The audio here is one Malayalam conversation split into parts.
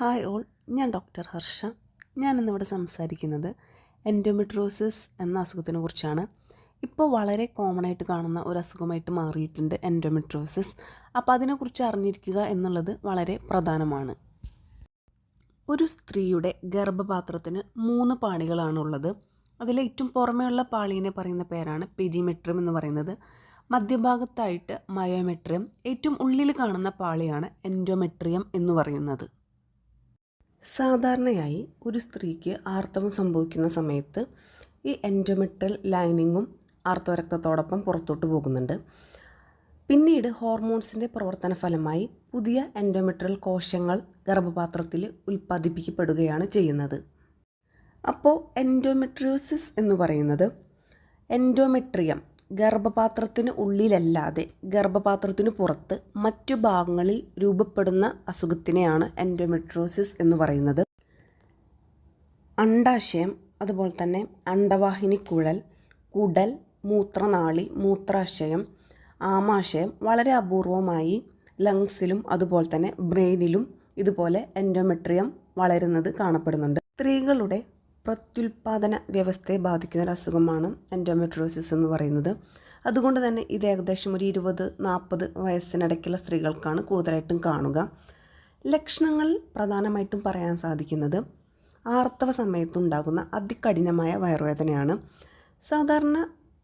ഹായ് ഓൾ ഞാൻ ഡോക്ടർ ഹർഷ. ഞാനിന്നിവിടെ സംസാരിക്കുന്നത് എൻഡോമെട്രോസിസ് എന്ന അസുഖത്തിനെ കുറിച്ചാണ് ഇപ്പോൾ വളരെ കോമൺ ആയിട്ട് കാണുന്ന ഒരു അസുഖമായിട്ട് മാറിയിട്ടുണ്ട് എൻഡോമെട്രോസിസ്. അപ്പോൾ അതിനെക്കുറിച്ച് അറിഞ്ഞിരിക്കുക എന്നുള്ളത് വളരെ പ്രധാനമാണ്. ഒരു സ്ത്രീയുടെ ഗർഭപാത്രത്തിന് മൂന്ന് പാളികളാണുള്ളത്. അതിൽ ഏറ്റവും പുറമെയുള്ള പാളിനെ പറയുന്ന പേരാണ് പെരിമെട്രം എന്ന് പറയുന്നത്. മധ്യഭാഗത്തായിട്ട് മയോമെട്രിയം ഏറ്റവും ഉള്ളിൽ കാണുന്ന പാളിയാണ് എൻഡോമെട്രിയം എന്ന് പറയുന്നത്. സാധാരണയായി ഒരു സ്ത്രീക്ക് ആർത്തവം സംഭവിക്കുന്ന സമയത്ത് ഈ എൻഡോമെട്രൽ ലൈനിങ്ങും ആർത്തവരക്തത്തോടൊപ്പം പുറത്തോട്ട് പോകുന്നുണ്ട്. പിന്നീട് ഹോർമോൺസിന്റെ പ്രവർത്തന ഫലമായി പുതിയ എൻഡോമെട്രൽ കോശങ്ങൾ ഗർഭപാത്രത്തിൽ ഉൽപ്പാദിപ്പിക്കപ്പെടുകയാണ് ചെയ്യുന്നത്. അപ്പോൾ എൻഡോമെട്രിയോസിസ് എന്ന് പറയുന്നത് എൻഡോമെട്രിയം ഗർഭപാത്രത്തിന് ഉള്ളിലല്ലാതെ ഗർഭപാത്രത്തിന് പുറത്ത് മറ്റു ഭാഗങ്ങളിൽ രൂപപ്പെടുന്ന അസുഖത്തിനെയാണ് എൻഡോമെട്രോസിസ് എന്ന് പറയുന്നത്. അണ്ടാശയം അതുപോലെ തന്നെ അണ്ടവാഹിനി കുഴൽ കുടൽ മൂത്രനാളി മൂത്രാശയം ആമാശയം വളരെ അപൂർവമായി ലങ്സിലും അതുപോലെ തന്നെ ബ്രെയിനിലും ഇതുപോലെ എൻഡോമെട്രിയം വളരുന്നത് കാണപ്പെടുന്നുണ്ട്. സ്ത്രീകളുടെ പ്രത്യുൽപാദന വ്യവസ്ഥയെ ബാധിക്കുന്ന ഒരു അസുഖമാണ് എൻഡോമെട്രോസിസ് എന്ന് പറയുന്നത്. അതുകൊണ്ട് തന്നെ ഇത് ഏകദേശം ഒരു ഇരുപത് നാൽപ്പത് വയസ്സിനിടയ്ക്കുള്ള സ്ത്രീകൾക്കാണ് കൂടുതലായിട്ടും കാണുക. ലക്ഷണങ്ങൾ പ്രധാനമായിട്ടും പറയാൻ സാധിക്കുന്നത് ആർത്തവ സമയത്തുണ്ടാകുന്ന അതികഠിനമായ വയറുവേദനയാണ്. സാധാരണ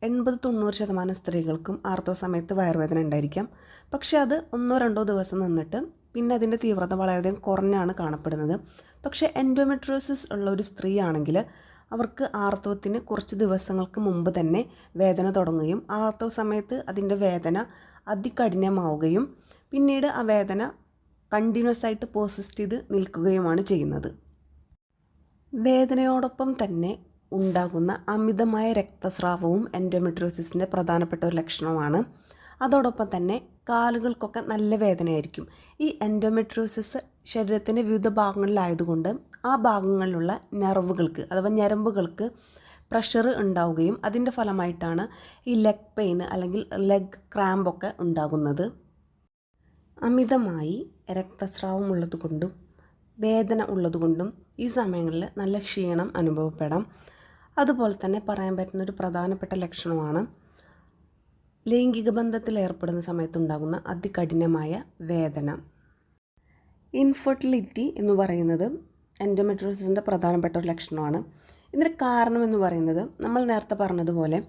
എൺപത് തൊണ്ണൂറ് ശതമാനം സ്ത്രീകൾക്കും ആർത്തവ സമയത്ത് വയറുവേദന ഉണ്ടായിരിക്കാം. പക്ഷേ അത് ഒന്നോ രണ്ടോ ദിവസം നിന്നിട്ട് പിന്നെ അതിന്റെ തീവ്രത വളരെയധികം കുറഞ്ഞാണ് കാണപ്പെടുന്നത്. പക്ഷേ എൻഡോമെട്രോസിസ് ഉള്ള ഒരു സ്ത്രീ ആണെങ്കിൽ അവർക്ക് ആർത്തവത്തിന് കുറച്ച് ദിവസങ്ങൾക്ക് മുമ്പ് തന്നെ വേദന തുടങ്ങുകയും ആർത്തവ സമയത്ത് അതിന്റെ വേദന അതികഠിനമാവുകയും പിന്നീട് ആ വേദന കണ്ടിന്യൂസ് ആയിട്ട് പേഴ്സിസ്റ്റ് ചെയ്ത് നിൽക്കുകയുമാണ് ചെയ്യുന്നത്. വേദനയോടൊപ്പം തന്നെ ഉണ്ടാകുന്ന അമിതമായ രക്തസ്രാവവും എൻഡോമെട്രോസിസിന്റെ പ്രധാനപ്പെട്ട ഒരു ലക്ഷണമാണ്. അതോടൊപ്പം തന്നെ കാലുകൾക്കൊക്കെ നല്ല വേദനയായിരിക്കും. ഈ എൻഡോമെട്രോസിസ് ശരീരത്തിന്റെ വിവിധ ഭാഗങ്ങളിലായതുകൊണ്ട് ആ ഭാഗങ്ങളിലുള്ള നെർവുകൾക്ക് അഥവാ ഞരമ്പുകൾക്ക് പ്രഷർ ഉണ്ടാവുകയും അതിന്റെ ഫലമായിട്ടാണ് ഈ ലെഗ് പെയിൻ അല്ലെങ്കിൽ ലെഗ് ക്രാമ്പൊക്കെ ഉണ്ടാകുന്നത്. അമിതമായി രക്തസ്രാവം ഉള്ളതുകൊണ്ടും വേദന ഉള്ളതുകൊണ്ടും ഈ സമയങ്ങളിൽ നല്ല ക്ഷീണം അനുഭവപ്പെടാം. അതുപോലെ തന്നെ പറയാൻ പറ്റുന്ന ഒരു പ്രധാനപ്പെട്ട ലക്ഷണമാണ് ലൈംഗിക ബന്ധത്തിൽ ഏർപ്പെടുന്ന സമയത്തുണ്ടാകുന്ന അതികഠിനമായ വേദന. ഇൻഫെർട്ടിലിറ്റി എന്ന് പറയുന്നത് എൻഡോമെട്രോസിസിന്റെ പ്രധാനപ്പെട്ട ഒരു ലക്ഷണമാണ്. ഇതിന് കാരണം എന്ന് പറയുന്നത് നമ്മൾ നേരത്തെ പറഞ്ഞതുപോലെ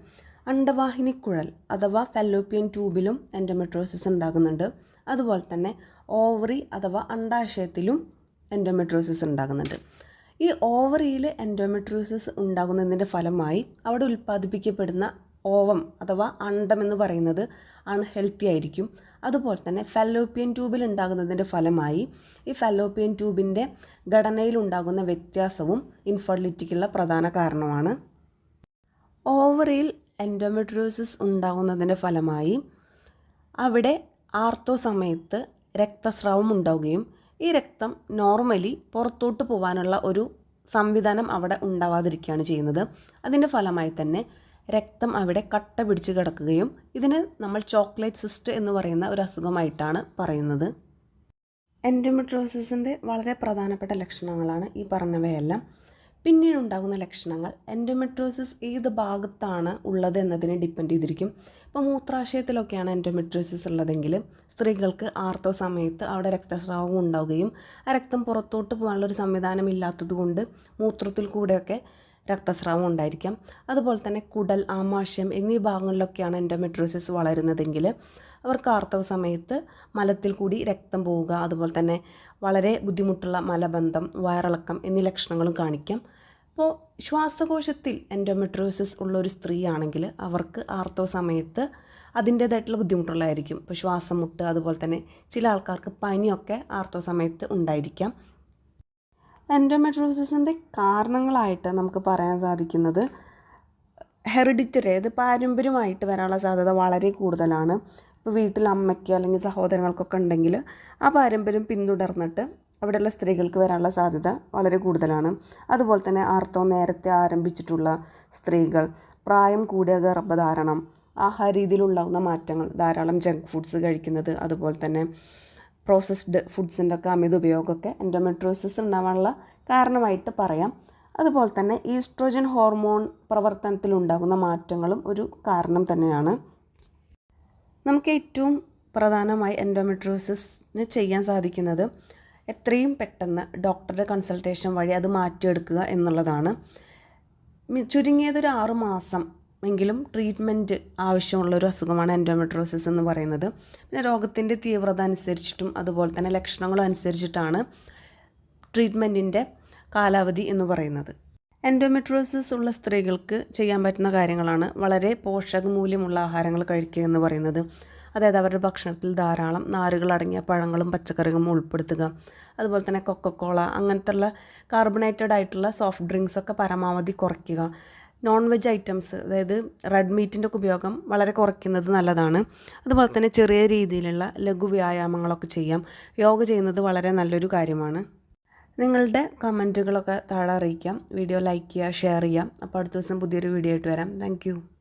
അണ്ടവാഹിനി കുഴൽ അഥവാ ഫെല്ലോപ്പിയൻ ട്യൂബിലും എൻഡോമെട്രോസിസ് ഉണ്ടാകുന്നുണ്ട്. അതുപോലെ തന്നെ ഓവറി അഥവാ അണ്ടാശയത്തിലും എൻഡോമെട്രോസിസ് ഉണ്ടാകുന്നുണ്ട്. ഈ ഓവറിയിൽ എൻഡോമെട്രോസിസ് ഉണ്ടാകുന്നതിന്റെ ഫലമായി അവിടെ ഉൽപ്പാദിപ്പിക്കപ്പെടുന്ന ഓവം അഥവാ അണ്ടം എന്ന് പറയുന്നത് അൺഹെൽത്തി ആയിരിക്കും. അതുപോലെ തന്നെ ഫെല്ലോപ്പിയൻ ട്യൂബിൽ ഉണ്ടാകുന്നതിന്റെ ഫലമായി ഈ ഫെല്ലോപ്പിയൻ ട്യൂബിന്റെ ഘടനയിൽ ഉണ്ടാകുന്ന വ്യത്യാസവും ഇൻഫെർട്ടിലിറ്റിക്കുള്ള പ്രധാന കാരണമാണ്. ഓവറിയിൽ എൻഡോമെട്രോസിസ് ഉണ്ടാകുന്നതിന്റെ ഫലമായി അവിടെ ആർത്തോ സമയത്ത് രക്തസ്രാവം ഉണ്ടാവുകയും ഈ രക്തം നോർമലി പുറത്തോട്ട് പോകാനുള്ള ഒരു സംവിധാനം അവിടെ ഉണ്ടാവാതിരിക്കുകയാണ് ചെയ്യുന്നത്. അതിന്റെ ഫലമായി തന്നെ രക്തം അവിടെ കട്ട പിടിച്ച് കിടക്കുകയും ഇതിന് നമ്മൾ ചോക്ലേറ്റ് സിസ്റ്റ് എന്ന് പറയുന്ന ഒരു അസുഖമായിട്ടാണ് പറയുന്നത്. എൻഡോമെട്രോസിസിന്റെ വളരെ പ്രധാനപ്പെട്ട ലക്ഷണങ്ങളാണ് ഈ പറഞ്ഞവയെല്ലാം. പിന്നീട് ഉണ്ടാകുന്ന ലക്ഷണങ്ങൾ. എൻഡോമെട്രോസിസ് ഏത് ഭാഗത്താണ് ഉള്ളത് എന്നതിനെ ഡിപ്പെൻഡ് ചെയ്തിരിക്കും. ഇപ്പോൾ മൂത്രാശയത്തിലൊക്കെയാണ് എൻഡോമെട്രോസിസ് ഉള്ളതെങ്കിൽ സ്ത്രീകൾക്ക് ആർത്തവ സമയത്ത് അവിടെ രക്തസ്രാവം ഉണ്ടാവുകയും ആ രക്തം പുറത്തോട്ട് പോകാനുള്ളൊരു സംവിധാനം ഇല്ലാത്തതുകൊണ്ട് മൂത്രത്തിൽ കൂടെയൊക്കെ രക്തസ്രാവം ഉണ്ടായിരിക്കാം. അതുപോലെ തന്നെ കുടൽ ആമാശയം എന്നീ ഭാഗങ്ങളിലൊക്കെയാണ് എൻഡോമെട്രോസിസ് വളരുന്നതെങ്കിൽ അവർക്ക് ആർത്തവ സമയത്ത് മലത്തിൽ കൂടി രക്തം പോവുക അതുപോലെ തന്നെ വളരെ ബുദ്ധിമുട്ടുള്ള മലബന്ധം വയറിളക്കം എന്നീ ലക്ഷണങ്ങളും കാണിക്കാം. അപ്പോൾ ശ്വാസകോശത്തിൽ എൻഡോമെട്രോസിസ് ഉള്ള ഒരു സ്ത്രീ ആണെങ്കിൽ അവർക്ക് ആർത്തവ സമയത്ത് അതിന്റേതായിട്ടുള്ള ബുദ്ധിമുട്ടുള്ളതായിരിക്കും ഇപ്പോൾ ശ്വാസം മുട്ട് അതുപോലെ തന്നെ ചില ആൾക്കാർക്ക് പനിയൊക്കെ ആർത്തവ സമയത്ത് ഉണ്ടായിരിക്കാം. എൻഡോമെട്രോസിസിന്റെ കാരണങ്ങളായിട്ട് നമുക്ക് പറയാൻ സാധിക്കുന്നത് ഹെറിഡിറ്ററി അതായത് പാരമ്പര്യമായിട്ട് വരാനുള്ള സാധ്യത വളരെ കൂടുതലാണ്. ഇപ്പോൾ വീട്ടിൽ അമ്മയ്ക്ക് അല്ലെങ്കിൽ സഹോദരങ്ങൾക്കൊക്കെ ഉണ്ടെങ്കിൽ ആ പാരമ്പര്യം പിന്തുടർന്നിട്ട് അവിടെയുള്ള സ്ത്രീകൾക്ക് വരാനുള്ള സാധ്യത വളരെ കൂടുതലാണ്. അതുപോലെ തന്നെ ആർത്തവം നേരത്തെ ആരംഭിച്ചിട്ടുള്ള സ്ത്രീകൾ പ്രായം കൂടിയ ഗർഭധാരണം ആഹാര രീതിയിലുണ്ടാകുന്ന മാറ്റങ്ങൾ ധാരാളം ജങ്ക് ഫുഡ്സ് കഴിക്കുന്നത് അതുപോലെ തന്നെ പ്രോസസ്ഡ് ഫുഡ്സിന്റെ ഒക്കെ അമിത ഉപയോഗമൊക്കെ എൻഡോമെട്രോസിസ് ഉണ്ടാവാനുള്ള കാരണമായിട്ട് പറയാം. അതുപോലെ തന്നെ ഈസ്ട്രോജൻ ഹോർമോൺ പ്രവർത്തനത്തിലുണ്ടാകുന്ന മാറ്റങ്ങളും ഒരു കാരണം തന്നെയാണ്. നമുക്ക് ഏറ്റവും പ്രധാനമായി എൻഡോമെട്രോസിന് ചെയ്യാൻ സാധിക്കുന്നത് എത്രയും പെട്ടെന്ന് ഡോക്ടറുടെ കൺസൾട്ടേഷൻ വഴി അത് മാറ്റിയെടുക്കുക എന്നുള്ളതാണ്. ചുരുങ്ങിയതൊരു ആറ് മാസം എങ്കിലും ട്രീറ്റ്മെന്റ് ആവശ്യമുള്ള ഒരു അസുഖമാണ് എൻഡോമെട്രോസിസ് എന്ന് പറയുന്നത്. പിന്നെ രോഗത്തിന്റെ തീവ്രത അനുസരിച്ചിട്ടും അതുപോലെ തന്നെ ലക്ഷണങ്ങളും അനുസരിച്ചിട്ടാണ് ട്രീറ്റ്മെന്റിന്റെ കാലാവധി എന്ന് പറയുന്നത്. എൻഡോമെട്രോസിസ് ഉള്ള സ്ത്രീകൾക്ക് ചെയ്യാൻ പറ്റുന്ന കാര്യങ്ങളാണ് വളരെ പോഷകമൂല്യമുള്ള ആഹാരങ്ങൾ കഴിക്കുക എന്ന് പറയുന്നത്. അതായത് അവരുടെ ഭക്ഷണത്തിൽ ധാരാളം നാരുകൾ അടങ്ങിയ പഴങ്ങളും പച്ചക്കറികളും ഉൾപ്പെടുത്തുക. അതുപോലെ തന്നെ കൊക്കക്കോള അങ്ങനത്തെ ഉള്ള കാർബണേറ്റഡ് ആയിട്ടുള്ള സോഫ്റ്റ് ഡ്രിങ്ക്സ് ഒക്കെ പരമാവധി കുറയ്ക്കുക. നോൺ വെജ് ഐറ്റംസ് അതായത് റെഡ് മീറ്റിന്റെ ഒക്കെ ഉപയോഗം വളരെ കുറയ്ക്കുന്നത് നല്ലതാണ്. അതുപോലെ തന്നെ ചെറിയ രീതിയിലുള്ള ലഘു വ്യായാമങ്ങളൊക്കെ ചെയ്യാം. യോഗ ചെയ്യുന്നത് വളരെ നല്ലൊരു കാര്യമാണ്. നിങ്ങളുടെ കമന്റുകളൊക്കെ താഴെ അറിയിക്കാം. വീഡിയോ ലൈക്ക് ചെയ്യുക ഷെയർ ചെയ്യാം അപ്പോൾ അടുത്ത ദിവസം പുതിയൊരു വീഡിയോ ആയിട്ട് വരാം. താങ്ക്